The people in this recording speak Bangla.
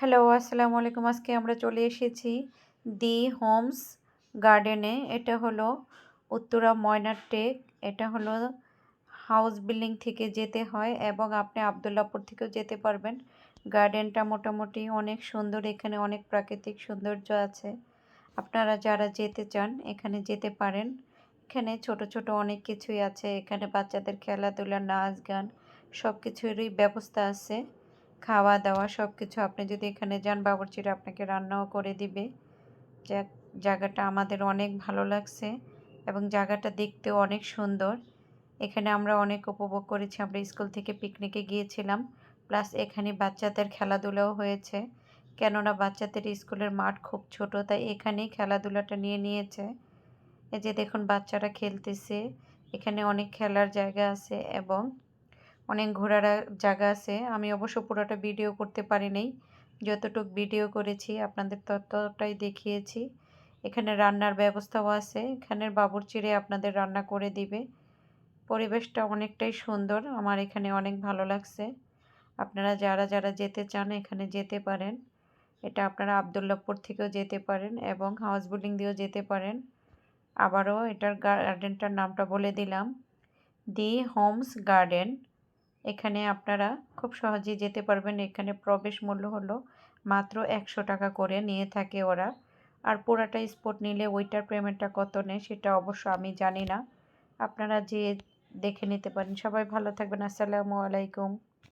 হ্যালো, আসসালামু আলাইকুম। আজকে আমরা চলে এসেছি দি হোমস গার্ডেনে। এটা হলো উত্তরা ময়নার টেক। এটা হলো হাউস বিল্ডিং থেকে যেতে হয় এবং আপনি আবদুল্লাপুর থেকেও যেতে পারবেন। গার্ডেনটা মোটামুটি অনেক সুন্দর, এখানে অনেক প্রাকৃতিক সৌন্দর্য আছে। আপনারা যারা যেতে চান, এখানে যেতে পারেন। এখানে ছোট ছোট অনেক কিছুই আছে। এখানে বাচ্চাদের খেলাধুলা, নাচ গান সব কিছুরই ব্যবস্থা আছে। খাওয়া দাওয়া সব কিছু আপনি যদি এখানে যান, বাবরচিরা আপনাকে রান্নাও করে দিবে। জায়গাটা আমাদের অনেক ভালো লাগছে এবং জায়গাটা দেখতেও অনেক সুন্দর। এখানে আমরা অনেক উপভোগ করেছি। আমরা স্কুল থেকে পিকনিকে গিয়েছিলাম। প্লাস এখানে বাচ্চাদের খেলাধুলাও হয়েছে। কেননা বাচ্চাদের স্কুলের মাঠ খুব ছোট, তাই এখানেই খেলাধুলাটা নিয়ে নিয়েছে। এই যে দেখুন, বাচ্চারা খেলতেছে। এখানে অনেক খেলার জায়গা আছে এবং অনেক ঘোরার জায়গা আছে। আমি অবশ্য পুরোটা ভিডিও করতে পারি নাই যতটুক ভিডিও করেছি, আপনাদের ততটাই দেখিয়েছি। এখানে রান্নার ব্যবস্থাও আছে। এখানের চিড়ে আপনাদের রান্না করে দিবে। পরিবেশটা অনেকটাই সুন্দর। আমার এখানে অনেক ভালো লাগছে। আপনারা যারা যারা যেতে চান, এখানে যেতে পারেন। এটা আপনারা আবদুল্লাপুর থেকেও যেতে পারেন এবং হাউস বিল্ডিং দিয়েও যেতে পারেন। আবারও এটার গার্ডেনটার নামটা বলে দিলাম। The homes garden. এখানে আপনারা খুব সহজেই যেতে পারবেন। এখানে প্রবেশ মূল্য হলো মাত্র একশো টাকা করে নিয়ে থাকে ওরা। আর পুরাটা স্পট নিলে ওইটার পেমেন্টটা কত নেয় সেটা অবশ্য আমি জানি না। আপনারা যে দেখে নিতে পারেন। সবাই ভালো থাকবেন। আসসালামু আলাইকুম।